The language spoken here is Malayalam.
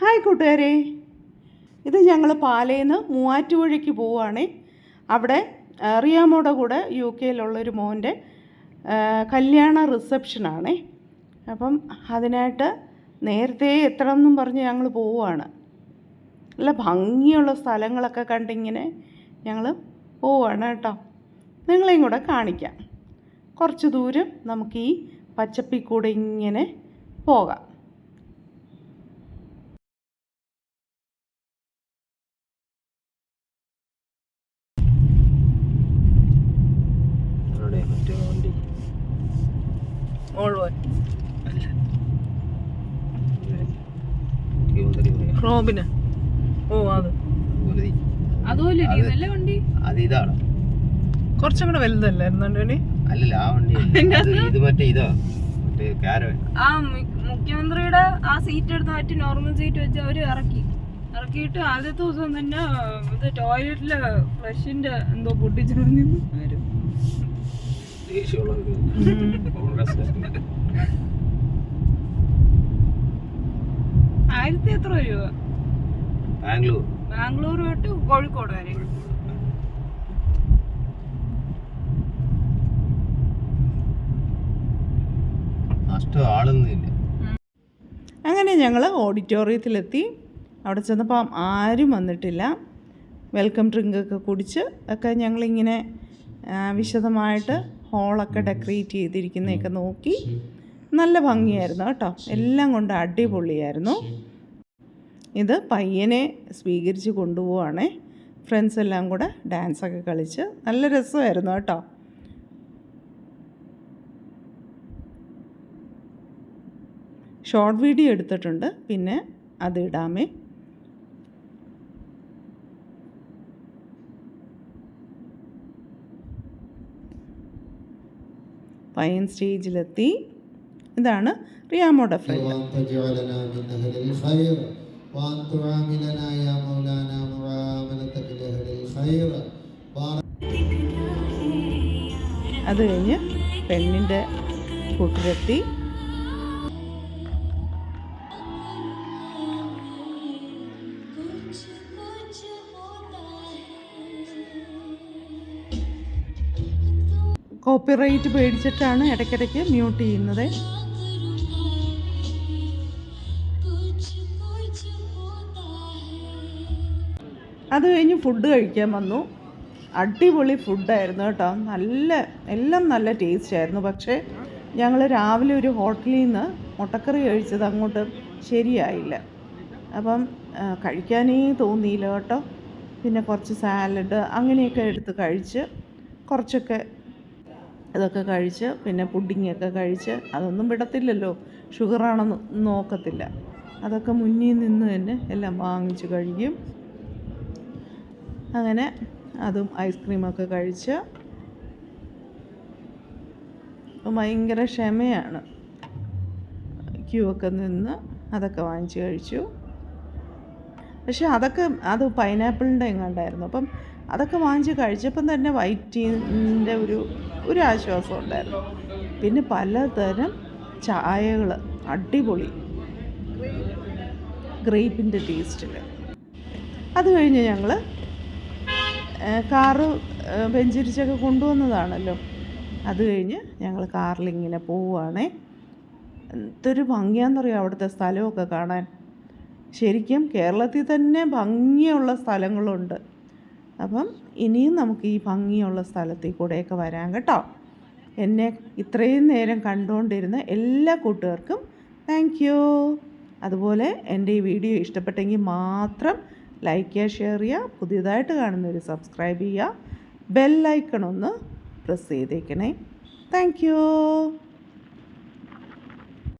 ഹായ് കൂട്ടുകാരെ. ഇത് ഞങ്ങൾ പാലേന്ന് മൂവാറ്റുപുഴയ്ക്ക് പോവുകയാണേ അവിടെ റിയാമോടെ കൂടെ യു കെയിലുള്ളൊരു മോന്റെ കല്യാണ റിസപ്ഷനാണേ. അപ്പം അതിനായിട്ട് നേരത്തെ എത്തണമെന്നും പറഞ്ഞ് ഞങ്ങൾ പോവുകയാണ് നല്ല ഭംഗിയുള്ള സ്ഥലങ്ങളൊക്കെ കണ്ടിങ്ങനെ ഞങ്ങൾ പോവുകയാണ് കേട്ടോ. നിങ്ങളെയും കൂടെ കാണിക്കാം. കുറച്ച് ദൂരം നമുക്ക് ഈ പച്ചപ്പിൽ കൂടെ ഇങ്ങനെ പോകാം അവിടെ മറ്റേ വണ്ടി പോയ റോബിന് ഓ അത്. ഗുരുതി. അതുപോലെ അത് വണ്ടി? അത് ഇതാണ്. കുറച്ചും കൂടെ വലുതല്ലായിരുന്നു അല്ലല്ല ആ വണ്ടി ഇത് മറ്റേ ഇതാ. ആ മുഖ്യമന്ത്രിയുടെ ആ സീറ്റ് എടുത്ത് മറ്റു നോർമൽ സീറ്റ് വെച്ച് അവർ ഇറക്കി. ഇറക്കിയിട്ട് ആദ്യത്തെ ദിവസം തന്നെ ഇത് ടോയ്ലറ്റിൽ ഫ്ലഷിന്റെ എന്തോ പൊട്ടിച്ചെറിഞ്ഞു. ആരും ഒരു കോൺഗ്രസ് ആയിരത്തി എത്ര രൂപ ബാംഗ്ലൂർ. ബാംഗ്ലൂർ തൊട്ട് കോഴിക്കോട് വരെ. നഷ്ടം ആളൊന്നും ഇല്ല. അങ്ങനെ ഞങ്ങൾ ഓഡിറ്റോറിയത്തിലെത്തി. അവിടെ ചെന്നപ്പോൾ ആരും വന്നിട്ടില്ല. വെൽക്കം ഡ്രിങ്കൊക്കെ കുടിച്ച് ഒക്കെ ഞങ്ങളിങ്ങനെ വിശദമായിട്ട് ഹോളൊക്കെ ഡെക്കറേറ്റ് ചെയ്തിരിക്കുന്നതൊക്കെ നോക്കി നല്ല ഭംഗിയായിരുന്നു കേട്ടോ. എല്ലാം കൊണ്ട് അടിപൊളിയായിരുന്നു. ഇത് പയ്യനെ സ്വീകരിച്ച് കൊണ്ടുപോവാണ്. ഫ്രണ്ട്സ് എല്ലാം കൂടെ ഡാൻസൊക്കെ കളിച്ച് നല്ല രസമായിരുന്നു കേട്ടോ. ഷോർട്ട് വീഡിയോ എടുത്തിട്ടുണ്ട്. പിന്നെ അത് ഇടാമേ. ഫൈൻ സ്റ്റേജിലെത്തി. ഇതാണ് റിയാമോടെ അത് കഴിഞ്ഞ് പെണ്ണിന്റെ കൂട്ടിലെത്തി. കോപ്പിറൈറ്റ് പേടിച്ചിട്ടാണ് ഇടയ്ക്കിടയ്ക്ക് മ്യൂട്ട് ചെയ്യുന്നത്. അത് കഴിഞ്ഞ് ഫുഡ് കഴിക്കാൻ വന്നു. അടിപൊളി ഫുഡായിരുന്നു കേട്ടോ. നല്ല എല്ലാം നല്ല ടേസ്റ്റ് ആയിരുന്നു. പക്ഷേ ഞങ്ങൾ രാവിലെ ഒരു ഹോട്ടലിൽ നിന്ന് മുട്ടക്കറി കഴിച്ചത് അങ്ങോട്ട് ശരിയായില്ല. അപ്പം കഴിക്കാനേ തോന്നിയില്ല കേട്ടോ. പിന്നെ കുറച്ച് സാലഡ് അങ്ങനെയൊക്കെ എടുത്ത് കഴിച്ച് കുറച്ചൊക്കെ ഇതൊക്കെ കഴിച്ച് പിന്നെ പുഡിങ്ങൊക്കെ കഴിച്ച് അതൊന്നും വിടത്തില്ലല്ലോ. ഷുഗറാണെന്ന് നോക്കത്തില്ല. അതൊക്കെ മുന്നിൽ നിന്ന് തന്നെ എല്ലാം വാങ്ങിച്ച് കഴിക്കും. അങ്ങനെ അതും ഐസ്ക്രീമൊക്കെ കഴിച്ച് ഭയങ്കര ക്ഷമയാണ്. ക്യൂ ഒക്കെ നിന്ന് അതൊക്കെ വാങ്ങിച്ച് കഴിച്ചു. പക്ഷെ അതൊക്കെ അത് പൈനാപ്പിളിന്റെ എങ്ങാണ്ടായിരുന്നു അപ്പം അതൊക്കെ വാങ്ങിച്ച് കഴിച്ചപ്പം തന്നെ വയറ്റിന്റെ ഒരു ഒരു ആശ്വാസം ഉണ്ടായിരുന്നു. പിന്നെ പലതരം ചായകൾ അടിപൊളി. ഗ്രേപ്പിന്റെ ടേസ്റ്റിൽ അത് കഴിഞ്ഞ് ഞങ്ങൾ കാറ് വെഞ്ചരിച്ചൊക്കെ കൊണ്ടുവന്നതാണല്ലോ. അത് കഴിഞ്ഞ് ഞങ്ങൾ കാറിലിങ്ങനെ പോവുകയാണേ എന്തൊരു ഭംഗിയാണെന്നറിയാം അവിടുത്തെ സ്ഥലമൊക്കെ കാണാൻ. ശരിക്കും കേരളത്തിൽ തന്നെ ഭംഗിയുള്ള സ്ഥലങ്ങളുണ്ട്. അപ്പം ഇനിയും നമുക്ക് ഈ ഭംഗിയുള്ള സ്ഥലത്തിൽ കൂടെയൊക്കെ വരാം കേട്ടോ. എന്നെ ഇത്രയും നേരം കണ്ടുകൊണ്ടിരുന്ന എല്ലാ കൂട്ടുകാർക്കും താങ്ക് യു അതുപോലെ എന്റെ ഈ വീഡിയോ ഇഷ്ടപ്പെട്ടെങ്കിൽ മാത്രം ലൈക്ക് ചെയ്യുക ഷെയർ ചെയ്യുക പുതിയതായിട്ട് കാണുന്നവർ സബ്സ്ക്രൈബ് ചെയ്യുക ബെല്ലൈക്കൺ ഒന്ന് പ്രസ് ചെയ്തേക്കണേ. Thank you